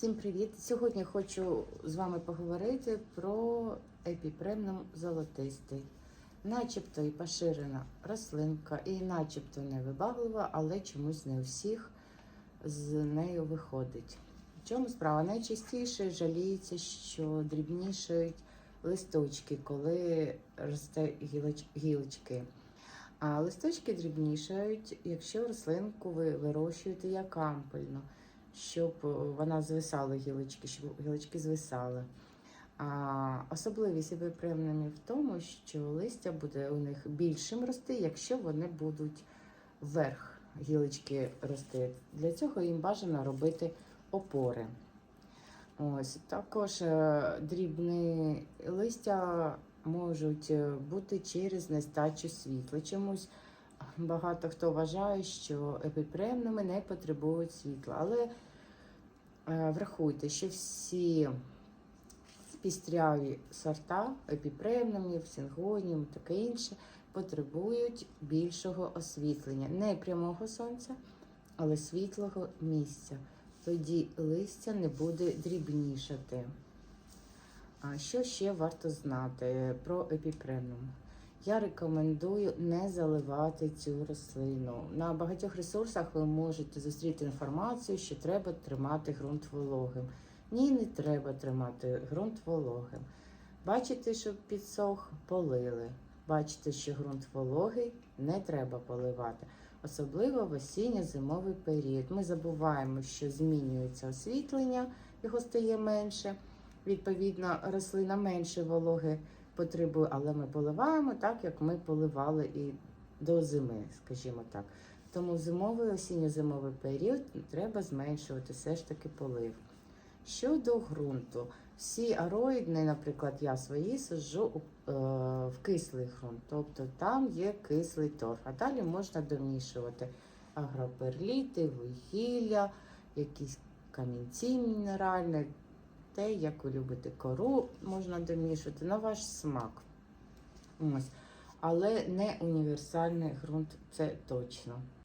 Всім привіт! Сьогодні хочу з вами поговорити про епіпремнум золотистий. Начебто і поширена рослинка, і начебто невибаглива, але чомусь не у всіх з нею виходить. В чому справа? Найчастіше жаліється, що дрібнішають листочки, коли росте гілочки. А листочки дрібнішають, якщо рослинку ви вирощуєте як ампельну щоб е, вона звисала гілочки, щоб гілочки звисали. А особливість епіпремнумів в тому, що листя буде у них більшим рости, якщо вони будуть вверх гілочки рости. Для цього їм бажано робити опори. Ось також е, дрібні листя можуть е, бути через нестачу світла. Чомусь багато хто вважає, що епіпремнуми не потребують світла. Але е, врахуйте, що всі пістряві сорта епіпремнумів, сингонів, таке інше потребують більшого освітлення. Не прямого сонця, але світлого місця. Тоді листя не буде дрібнішати. А що ще варто знати про епіпремнум? Я рекомендую не заливати цю рослину. На багатьох ресурсах ви можете зустріти інформацію, що треба тримати ґрунт вологим. Ні, не треба тримати ґрунт вологим. Бачите, що підсох, полили. Бачите, що ґрунт вологий, не треба поливати. Особливо в осінньо-зимовий період. Ми забуваємо, що змінюється освітлення, його стає менше. Відповідно, рослина менше вологи потребує, але ми поливаємо так, як ми поливали і до зими, скажімо так. Тому зимовий осінньо-зимовий період треба зменшувати все ж таки полив. Щодо ґрунту, всі ароїдні, наприклад, я свої саджу у- е, в кислий ґрунт, тобто там є кислий торф. А далі можна домішувати агроперліти, вугілля, якісь камінці мінеральні, те, як ви любите кору, можна домішувати на ваш смак. Ось. Але не універсальний ґрунт, це точно.